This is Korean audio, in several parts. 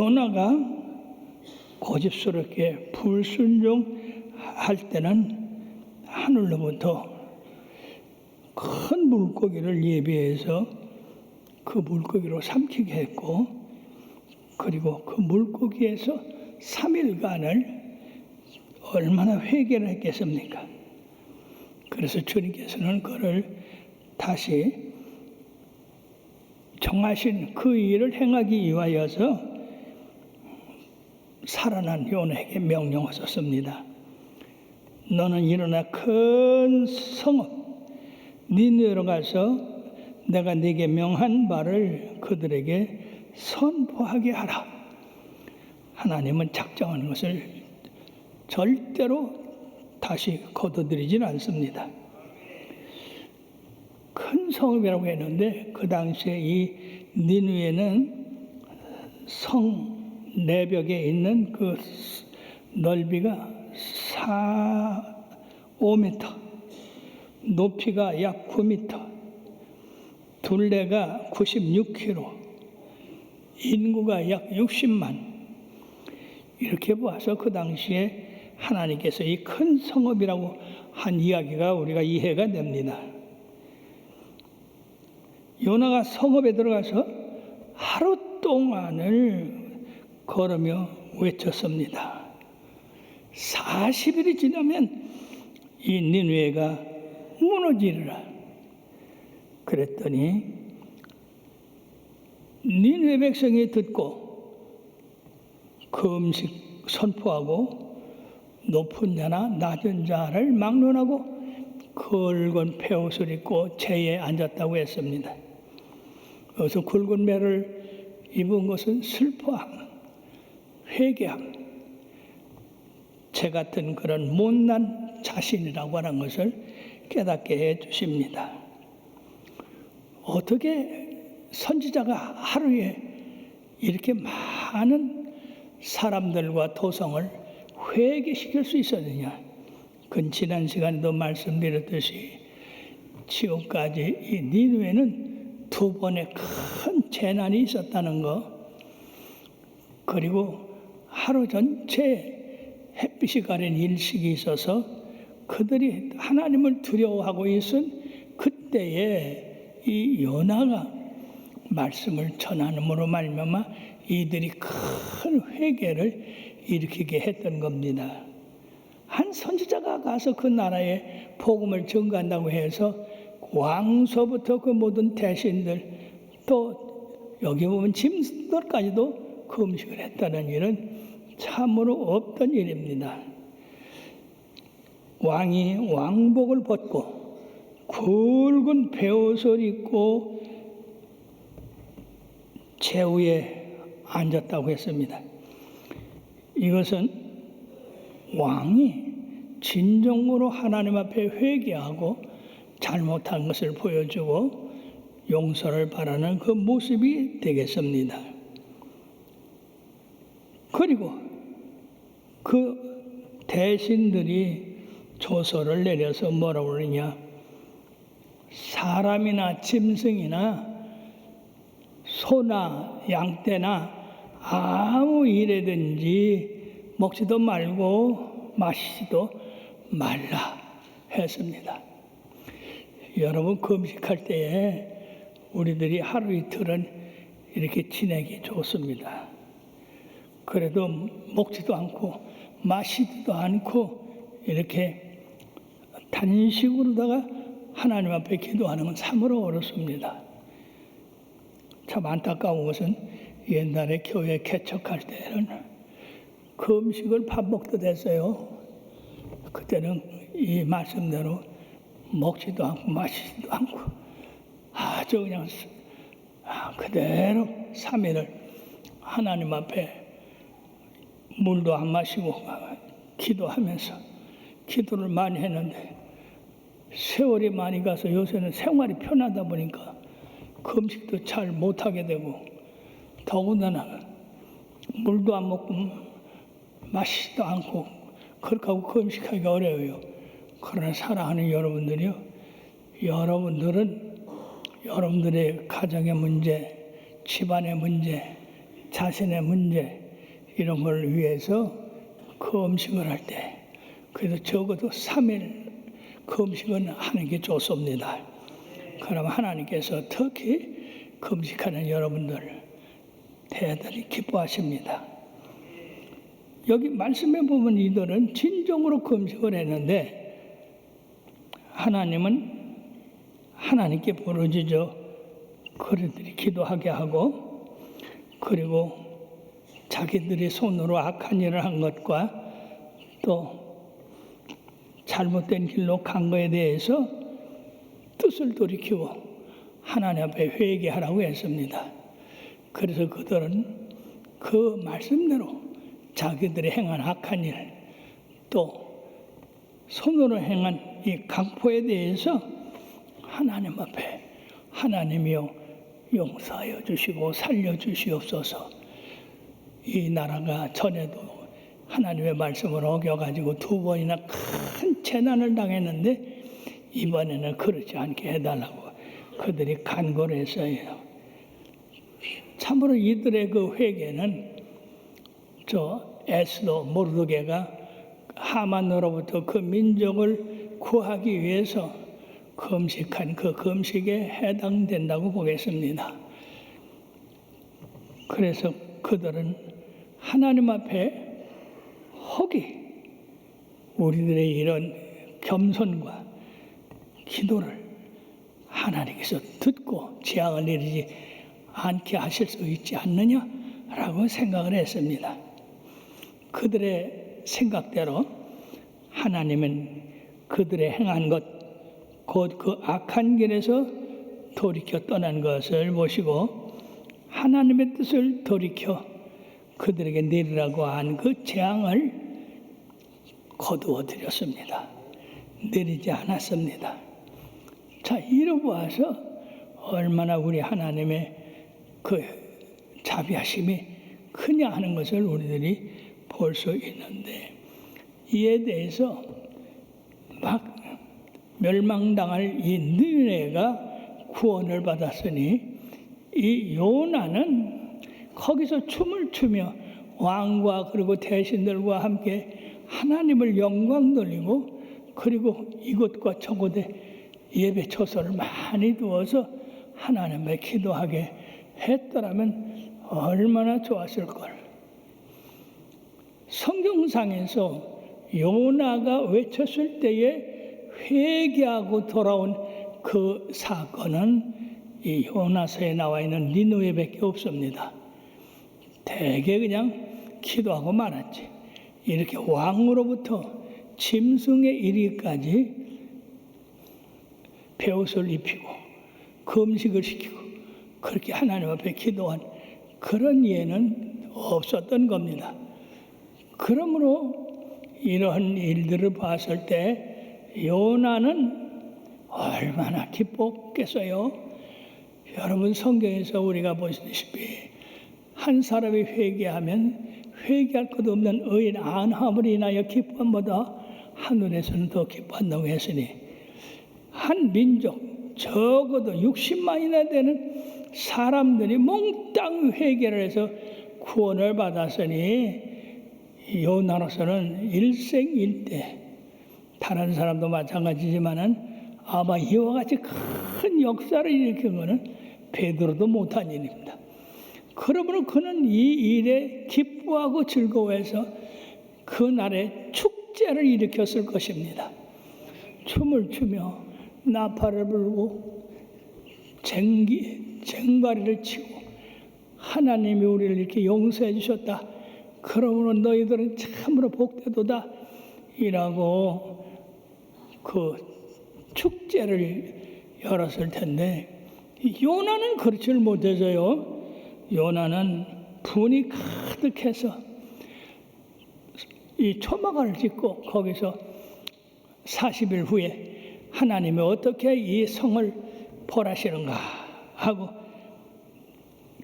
요나가 고집스럽게 불순종할 때는 하늘로부터 큰 물고기를 예비해서 그 물고기로 삼키게 했고 그리고 그 물고기에서 3일간을 얼마나 회개를 했겠습니까? 그래서 주님께서는 그를 다시 정하신 그 일을 행하기 위하여서 살아난 요나에게 명령하셨습니다. 너는 일어나 큰 성읍 니느웨로 가서 내가 네게 명한 바를 그들에게 선포하게 하라. 하나님은 작정하는 것을 절대로 다시 거둬들이지는 않습니다. 큰 성읍이라고 했는데 그 당시에 이 니누에는 성 내벽에 있는 그 넓이가 4, 5m, 높이가 약 9m, 둘레가 96km, 인구가 약 60만. 이렇게 봐서 그 당시에 하나님께서 이 큰 성읍이라고 한 이야기가 우리가 이해가 됩니다. 요나가 성읍에 들어가서 하루 동안을 걸으며 외쳤습니다. 40일이 지나면 이 니누에가 무너지리라. 그랬더니 니누에 백성이 듣고 그 음식 선포하고 높은 자나 낮은 자를 막론하고 굵은 배옷을 입고 제에 앉았다고 했습니다. 그래서 굵은 배를 입은 것은 슬퍼함, 회개함, 제 같은 그런 못난 자신이라고 하는 것을 깨닫게 해 주십니다. 어떻게 선지자가 하루에 이렇게 많은 사람들과 도성을 회개시킬 수 있었느냐? 그 지난 시간에도 말씀드렸듯이 지금까지 이 니누에는 두 번의 큰 재난이 있었다는 거, 그리고 하루 전체 햇빛이 가린 일식이 있어서 그들이 하나님을 두려워하고 있은 그때에 이 요나가 말씀을 전하는으로 말미암아 이들이 큰 회개를 일으키게 했던 겁니다. 한 선지자가 가서 그 나라에 복음을 전가한다고 해서 왕서부터 그 모든 대신들 또 여기 보면 짐들까지도 그 음식을 했다는 일은 참으로 없던 일입니다. 왕이 왕복을 벗고 굵은 배옷을 입고 제후에 앉았다고 했습니다. 이것은 왕이 진정으로 하나님 앞에 회개하고 잘못한 것을 보여주고 용서를 바라는 그 모습이 되겠습니다. 그리고 그 대신들이 조서를 내려서 뭐라고 그러냐. 사람이나 짐승이나 소나 양떼나 아무 일에든지 먹지도 말고 마시지도 말라 했습니다. 여러분 금식할 때에 우리들이 하루 이틀은 이렇게 지내기 좋습니다. 그래도 먹지도 않고 마시지도 않고 이렇게 단식으로다가 하나님 앞에 기도하는 건 참으로 어렵습니다. 참 안타까운 것은 옛날에 교회 개척할 때는 그 음식을 밥 먹듯 했어요. 그때는 이 말씀대로 먹지도 않고 마시지도 않고 아주 그냥 아, 그대로 3일을 하나님 앞에 물도 안 마시고 기도하면서 기도를 많이 했는데 세월이 많이 가서 요새는 생활이 편하다 보니까 금식도 잘 못하게 되고 더군다나 물도 안 먹고 마시지도 않고 그렇게 하고 금식하기가 어려워요. 그러나 사랑하는 여러분들이요. 여러분들은 여러분들의 가정의 문제, 집안의 문제, 자신의 문제 이런 걸 위해서 그 음식을 할 때 그래도 적어도 3일 그 음식은 하는 게 좋습니다. 그럼 하나님께서 특히 금식하는 여러분들 대단히 기뻐하십니다. 여기 말씀에 보면 이들은 진정으로 금식을 했는데 하나님은 하나님께 부르짖어 그들이 기도하게 하고 그리고 자기들이 손으로 악한 일을 한 것과 또 잘못된 길로 간 것에 대해서 뜻을 돌이키고 하나님 앞에 회개하라고 했습니다. 그래서 그들은 그 말씀대로 자기들이 행한 악한 일, 또 손으로 행한 이 강포에 대해서 하나님 앞에 하나님이여 용서하여 주시고 살려 주시옵소서. 이 나라가 전에도 하나님의 말씀을 어겨가지고 두 번이나 큰 재난을 당했는데 이번에는 그렇지 않게 해달라고 그들이 간구했어요. 참으로 이들의 그 회개는 저 에스도 모르드게가 하만으로부터 그 민족을 구하기 위해서 금식한 그 금식에 해당된다고 보겠습니다. 그래서 그들은 하나님 앞에 혹이 우리들의 이런 겸손과 기도를 하나님께서 듣고 재앙을 내리지 않게 하실 수 있지 않느냐라고 생각을 했습니다. 그들의 생각대로 하나님은 그들의 행한 것, 곧 그 악한 길에서 돌이켜 떠난 것을 보시고 하나님의 뜻을 돌이켜 그들에게 내리라고 한 그 재앙을 거두어 드렸습니다. 내리지 않았습니다. 자, 이러고와서 얼마나 우리 하나님의 그 자비하심이 크냐 하는 것을 우리들이 볼 수 있는데 이에 대해서 막 멸망당할 이 느네가 구원을 받았으니 이 요나는 거기서 춤을 추며 왕과 그리고 대신들과 함께 하나님을 영광 돌리고 그리고 이곳과 저곳에 예배 초소를 많이 두어서 하나님께 기도하게 했더라면 얼마나 좋았을 걸. 성경상에서 요나가 외쳤을 때에 회개하고 돌아온 그 사건은 이 요나서에 나와 있는 니누에밖에 없습니다. 대개 그냥 기도하고 말았지. 이렇게 왕으로부터 짐승에 이르기까지 배옷을 입히고 금식을 시키고 그렇게 하나님 앞에 기도한 그런 예는 없었던 겁니다. 그러므로 이러한 일들을 봤을 때 요나는 얼마나 기뻤겠어요. 여러분 성경에서 우리가 보시다시피 한 사람이 회개하면 회개할 것 없는 의인 안함을 인하여 기쁨보다 하늘에서는 더 기뻐한다고 했으니 한 민족 적어도 60만이나 되는 사람들이 몽땅 회개를 해서 구원을 받았으니 요나로서는 일생일대 다른 사람도 마찬가지지만은 아마 이와 같이 큰 역사를 일으킨 것은 베드로도 못한 일입니다. 그러므로 그는 이 일에 기뻐하고 즐거워해서 그날에 축제를 일으켰을 것입니다. 춤을 추며 나팔을 불고 쟁기, 쟁바리를 치고 하나님이 우리를 이렇게 용서해 주셨다. 그러므로 너희들은 참으로 복되도다. 이라고 그 축제를 열었을 텐데 요나는 그렇지를 못해서요. 요나는 분이 가득해서 이 초막을 짓고 거기서 40일 후에 하나님이 어떻게 이 성을 벌하시는가 하고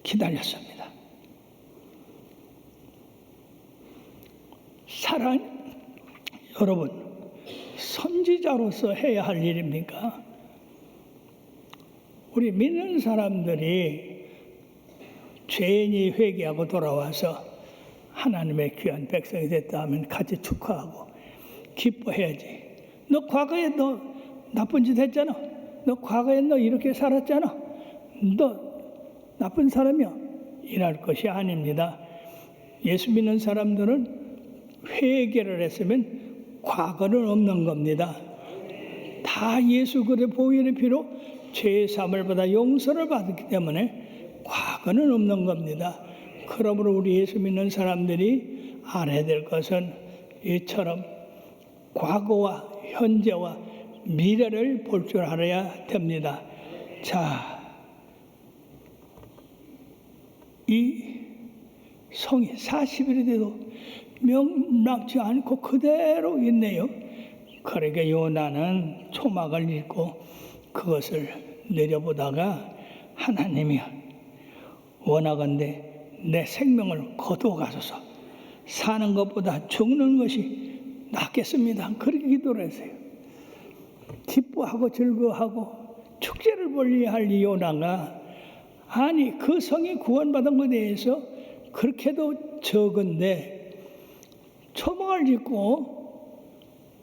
기다렸습니다. 사랑 여러분 선지자로서 해야 할 일입니까? 우리 믿는 사람들이 죄인이 회개하고 돌아와서 하나님의 귀한 백성이 됐다 하면 같이 축하하고 기뻐해야지. 너 과거에 너 나쁜 짓 했잖아. 너 과거에 너 이렇게 살았잖아. 너 나쁜 사람이야. 이럴 것이 아닙니다. 예수 믿는 사람들은 회개를 했으면 과거는 없는 겁니다. 다 예수 그리스도의 보혈의 피로 죄의 사함을 받아 용서를 받았기 때문에 과거는 없는 겁니다. 그러므로 우리 예수 믿는 사람들이 알아야 될 것은 이처럼 과거와 현재와 미래를 볼 줄 알아야 됩니다. 자, 이 성이 40일이 돼도 명락지 않고 그대로 있네요. 그러게 요나는 초막을 읽고 그것을 내려보다가 하나님이 원하건대 내 생명을 거두어 가소서 사는 것보다 죽는 것이 낫겠습니다. 그렇게 기도를 했어요. 기뻐하고 즐거워하고 축제를 벌려야 할이 요나가 아니 그 성이 구원받은 것에 대해서 그렇게도 적은데 초막을 짓고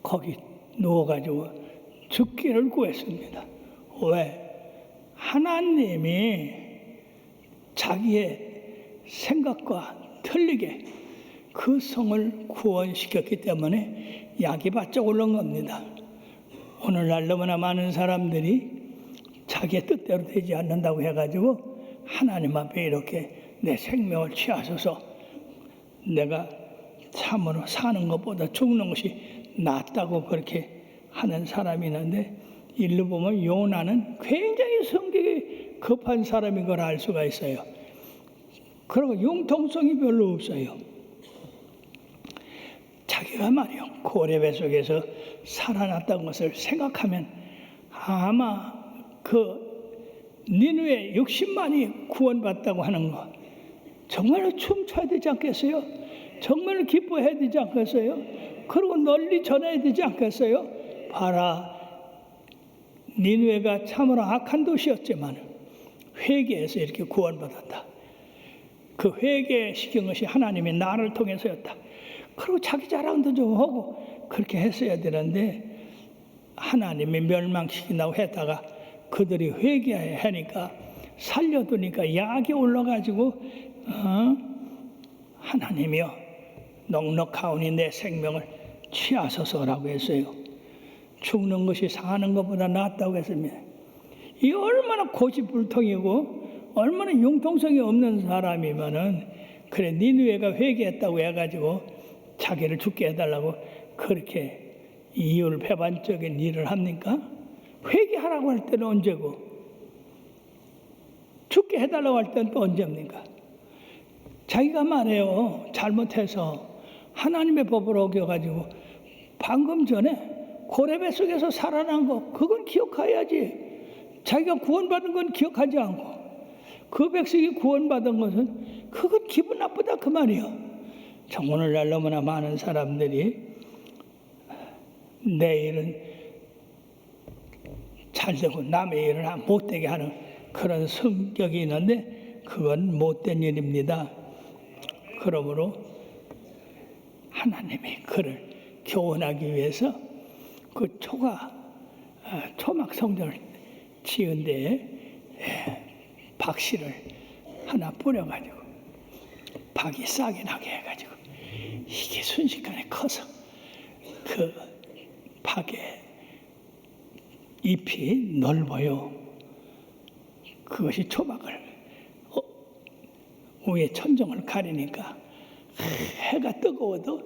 거기 누워가지고 죽기를 구했습니다. 왜? 하나님이 자기의 생각과 틀리게 그 성을 구원시켰기 때문에 약이 바짝 올른 겁니다. 오늘날 너무나 많은 사람들이 자기의 뜻대로 되지 않는다고 해가지고 하나님 앞에 이렇게 내 생명을 취하셔서 내가 참으로 사는 것보다 죽는 것이 낫다고 그렇게 하는 사람이 있는데 일로 보면 요나는 굉장히 성격이 급한 사람인 걸 알 수가 있어요. 그리고 융통성이 별로 없어요. 자기가 말이요 고레배 속에서 살아났다는 것을 생각하면 아마 그 니누의 60만이 구원받다고 하는 것 정말로 춤춰야 되지 않겠어요? 정말로 기뻐해야 되지 않겠어요? 그리고 널리 전해야 되지 않겠어요? 봐라 니누에가 참으로 악한 도시였지만 회개해서 이렇게 구원받았다. 그 회개시킨 것이 하나님의 나를 통해서였다. 그리고 자기 자랑도 좀 하고 그렇게 했어야 되는데 하나님이 멸망시킨다고 했다가 그들이 회개하니까 살려두니까 약이 올라가지고 어? 하나님이여 넉넉하오니 내 생명을 취하소서라고 했어요. 죽는 것이 사는 것보다 낫다고 했습니다. 이 얼마나 고집불통이고 얼마나 융통성이 없는 사람이면은 그래 니누에가 회개했다고 해가지고 자기를 죽게 해달라고 그렇게 이율 배반적인 일을 합니까? 회개하라고 할 때는 언제고 죽게 해달라고 할 때는 또 언제입니까? 자기가 말해요 잘못해서 하나님의 법을 어겨가지고 방금 전에 고레배 속에서 살아난 거 그건 기억해야지 자기가 구원받은 건 기억하지 않고 그 백성이 구원받은 것은 그건 기분 나쁘다 그 말이요. 참 오늘날 너무나 많은 사람들이 내 일은 잘 되고 남의 일은 못되게 하는 그런 성격이 있는데 그건 못된 일입니다. 그러므로 하나님이 그를 교훈하기 위해서 그 초가 아, 초막 성전을 지은 데에 박씨를 하나 뿌려가지고 박이 싹이 나게 해가지고 이게 순식간에 커서 그 박의 잎이 넓어요. 그것이 초박을 어, 위에 천정을 가리니까 해가 뜨거워도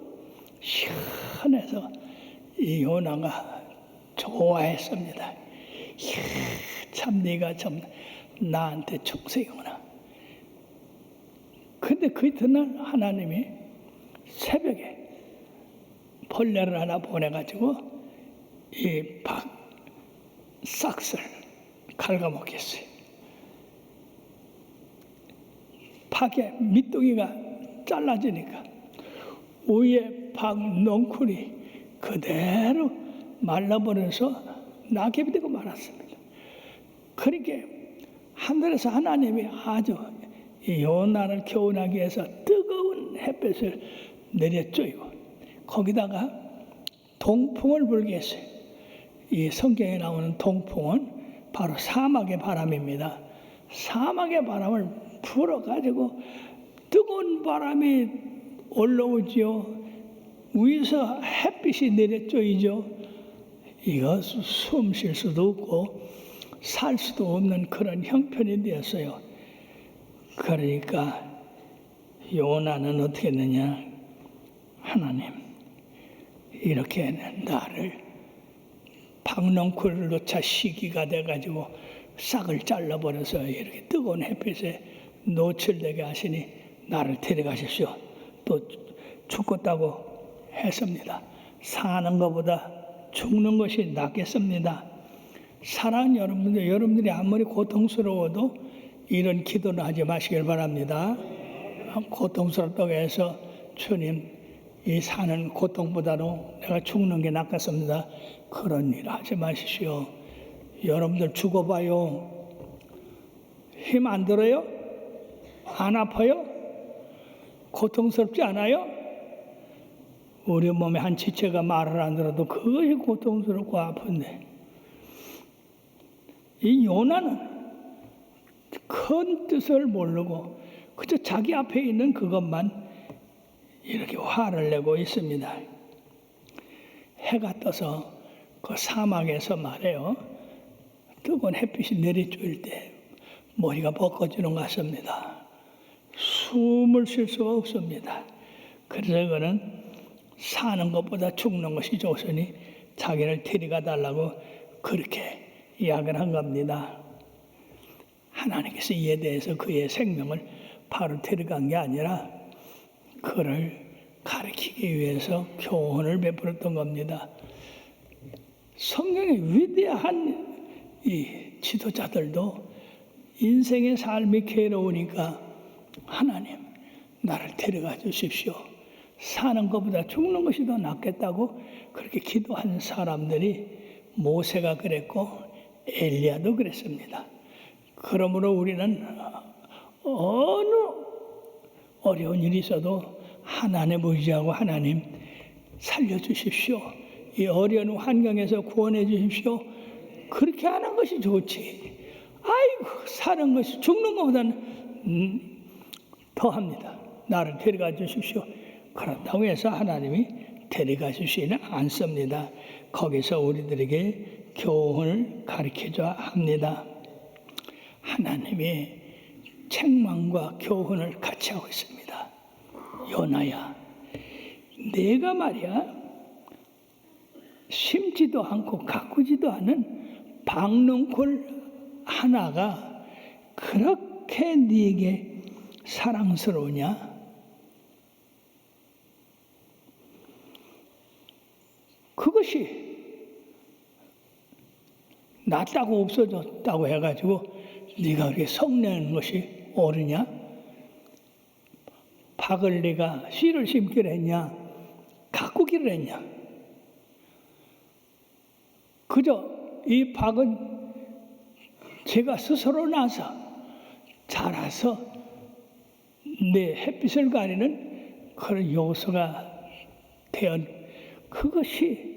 시원해서 이 요나가 좋아했습니다. 참 네가 참 나한테 축생이구나. 근데 그 이튿날 하나님이 새벽에 벌레를 하나 보내가지고 이 박 싹을 갉아먹겠어요. 박의 밑둥이가 잘라지니까 위에 박 넝쿨이 그대로 말라버려서 낙엽이 되고 말았습니다. 그러니까 하늘에서 하나님이 아주 이 요나를 교훈하기 위해서 뜨거운 햇볕을 내려쬐고 거기다가 동풍을 불게 했어요. 이 성경에 나오는 동풍은 바로 사막의 바람입니다. 사막의 바람을 불어가지고 뜨거운 바람이 올라오지요. 위에서 햇빛이 내려쬐이죠. 이거 숨쉴 수도 없고 살 수도 없는 그런 형편이 되었어요. 그러니까 요나는 어떻게 했느냐? 하나님 이렇게 나를 박넝쿨 놓자 시기가 돼가지고 싹을 잘라버려서 이렇게 뜨거운 햇빛에 노출되게 하시니 나를 데려가십시오. 또 죽겠다고 했습니다. 사는 것보다 죽는 것이 낫겠습니다. 사랑하는 여러분들, 여러분들이 아무리 고통스러워도 이런 기도는 하지 마시길 바랍니다. 고통스럽다고 해서 주님, 이 사는 고통보다도 내가 죽는 게 낫겠습니다. 그런 일 하지 마십시오. 여러분들 죽어봐요. 힘 안 들어요? 안 아파요? 고통스럽지 않아요? 우리 몸에 한 지체가 말을 안 들어도 그것이 고통스럽고 아픈데 이 요나는 큰 뜻을 모르고 그저 자기 앞에 있는 그것만 이렇게 화를 내고 있습니다. 해가 떠서 그 사막에서 말해요. 뜨거운 햇빛이 내리쬐을 때 머리가 벗겨지는 것 같습니다. 숨을 쉴 수가 없습니다. 그래서 그는 사는 것보다 죽는 것이 좋으니 자기를 데려가 달라고 그렇게 이야기를 한 겁니다. 하나님께서 이에 대해서 그의 생명을 바로 데려간 게 아니라 그를 가르치기 위해서 교훈을 베풀었던 겁니다. 성경의 위대한 이 지도자들도 인생의 삶이 괴로우니까 하나님 나를 데려가 주십시오. 사는 것보다 죽는 것이 더 낫겠다고 그렇게 기도한 사람들이 모세가 그랬고 엘리야도 그랬습니다. 그러므로 우리는 어느 어려운 일이 있어도 하나님 의지하고 하나님 살려주십시오. 이 어려운 환경에서 구원해 주십시오. 그렇게 하는 것이 좋지. 아이고 사는 것이 죽는 것보다는 음, 더합니다. 나를 데려가 주십시오. 그렇다고 해서 하나님이 데려가 주시지는 않습니다. 거기서 우리들에게 교훈을 가르쳐줘야 합니다. 하나님의 책망과 교훈을 같이 하고 있습니다. 요나야, 내가 말이야 심지도 않고 가꾸지도 않은 박농골 하나가 그렇게 네게 사랑스러우냐? 그것이 낫다고 없어졌다고 해가지고 네가 그렇게 성내는 것이 옳으냐? 박을 네가 씨를 심기를 했냐? 가꾸기를 했냐? 그저 이 박은 제가 스스로 나서 자라서 내 햇빛을 가리는 그런 요소가 되었 그것이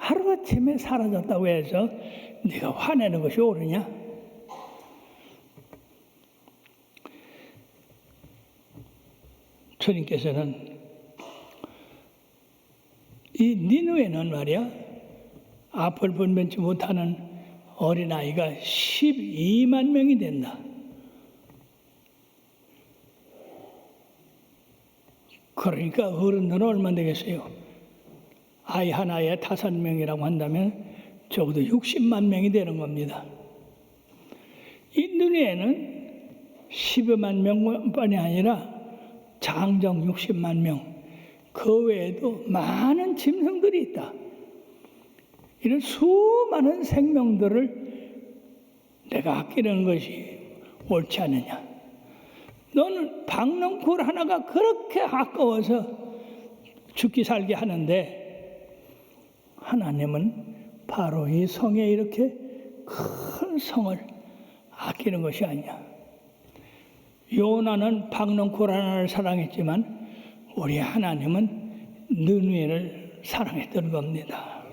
하루아침에 사라졌다고 해서 네가 화내는 것이 옳으냐? 주님께서는 이 니누에는 말이야 앞을 분변치 못하는 어린아이가 12만 명이 된다. 그러니까 어른들은 얼마 되겠어요? 아이 하나에 다섯 명이라고 한다면 적어도 60만 명이 되는 겁니다. 인도네에는 10여만 명뿐이 아니라 장정 60만 명, 그 외에도 많은 짐승들이 있다. 이런 수많은 생명들을 내가 아끼는 것이 옳지 않느냐. 너는 박농쿨 하나가 그렇게 아까워서 죽기 살기 하는데 하나님은 바로 이 성에 이렇게 큰 성을 아끼는 것이 아니야. 요나는 박농쿨 하나를 사랑했지만 우리 하나님은 느누에를 사랑했던 겁니다.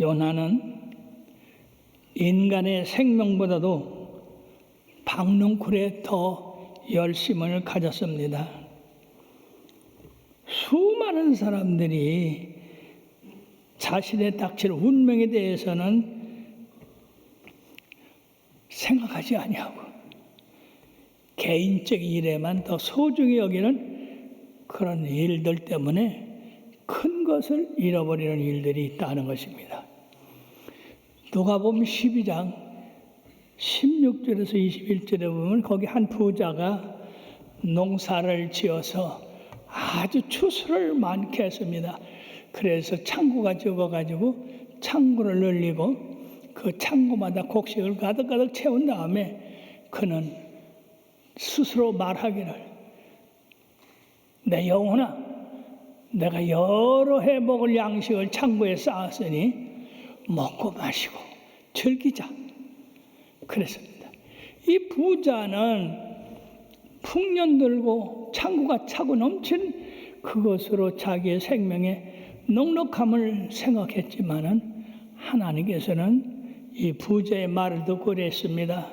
요나는 인간의 생명보다도 박농쿨에 더 열심을 가졌습니다. 수많은 사람들이 자신의 닥칠 운명에 대해서는 생각하지 아니하고 개인적 일에만 더 소중히 여기는 그런 일들 때문에 큰 것을 잃어버리는 일들이 있다는 것입니다. 누가복음 12장 16절에서 21절에 보면 거기 한 부자가 농사를 지어서 아주 추수를 많게 했습니다. 그래서 창고가 적어가지고 창고를 늘리고 그 창고마다 곡식을 가득가득 채운 다음에 그는 스스로 말하기를 내 영혼아 내가 여러 해 먹을 양식을 창고에 쌓았으니 먹고 마시고 즐기자 그랬습니다. 이 부자는 풍년 들고 창고가 차고 넘친 그것으로 자기의 생명의 넉넉함을 생각했지만은 하나님께서는 이 부자의 말을 듣고 그랬습니다.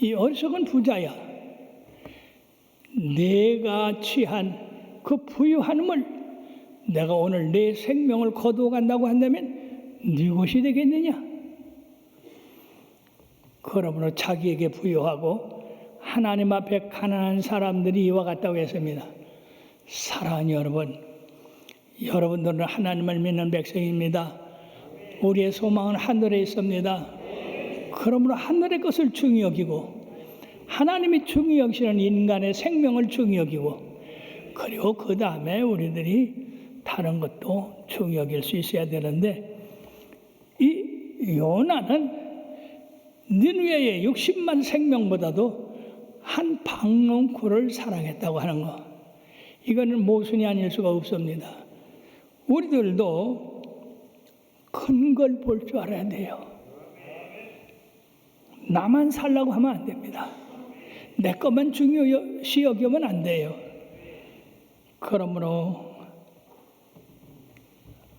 이 어리석은 부자야. 내가 취한 그 부유함을 내가 오늘 내 생명을 거두어 간다고 한다면 네 것이 되겠느냐? 그러므로 자기에게 부유하고 하나님 앞에 가난한 사람들이 이와 같다고 했습니다. 사랑하는 여러분, 여러분들은 하나님을 믿는 백성입니다. 우리의 소망은 하늘에 있습니다. 그러므로 하늘의 것을 중히 여기고 하나님이 중히 여기시는 인간의 생명을 중히 여기고 그리고 그 다음에 우리들이 다른 것도 중히 여길 수 있어야 되는데 이 요나는 니누에의 60만 생명보다도 한 박농쿨을 사랑했다고 하는 것. 이거는 모순이 아닐 수가 없습니다. 우리들도 큰 걸 볼 줄 알아야 돼요. 나만 살라고 하면 안 됩니다. 내 것만 중요시 여기면 안 돼요. 그러므로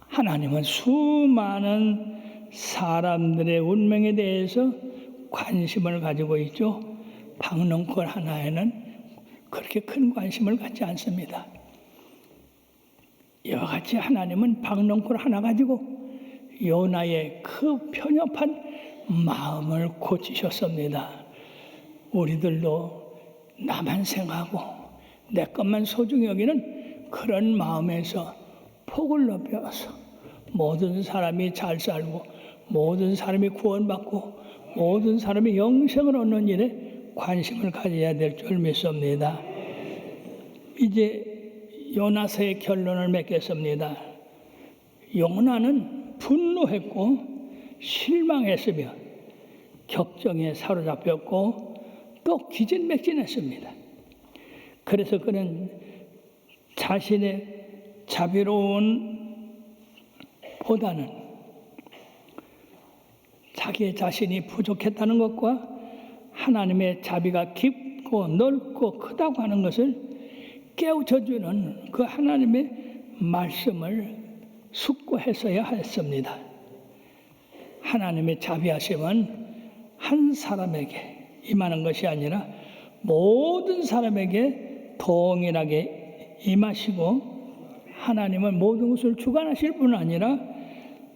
하나님은 수많은 사람들의 운명에 대해서 관심을 가지고 있죠. 박농골 하나에는 그렇게 큰 관심을 갖지 않습니다. 이와 같이 하나님은 박농골 하나 가지고 요나의 그 편협한 마음을 고치셨습니다. 우리들도 나만 생각하고 내 것만 소중히 여기는 그런 마음에서 폭을 높여서 모든 사람이 잘 살고 모든 사람이 구원받고 모든 사람이 영생을 얻는 일에 관심을 가져야 될 줄 믿습니다. 이제 요나서의 결론을 맺겠습니다. 요나는 분노했고 실망했으며 격정에 사로잡혔고 또 기진맥진했습니다. 그래서 그는 자신의 자비로운 보다는 자기의 자신이 부족했다는 것과 하나님의 자비가 깊고 넓고 크다고 하는 것을 깨우쳐주는 그 하나님의 말씀을 숙고했어야 했습니다. 하나님의 자비하심은 한 사람에게 임하는 것이 아니라 모든 사람에게 동일하게 임하시고 하나님은 모든 것을 주관하실 뿐 아니라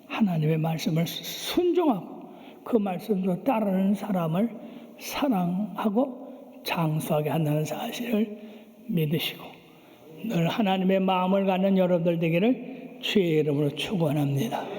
하나님의 말씀을 순종하고 그 말씀으로 따르는 사람을 사랑하고 장수하게 한다는 사실을 믿으시고 늘 하나님의 마음을 갖는 여러분들 되기를 주의 이름으로 축원합니다.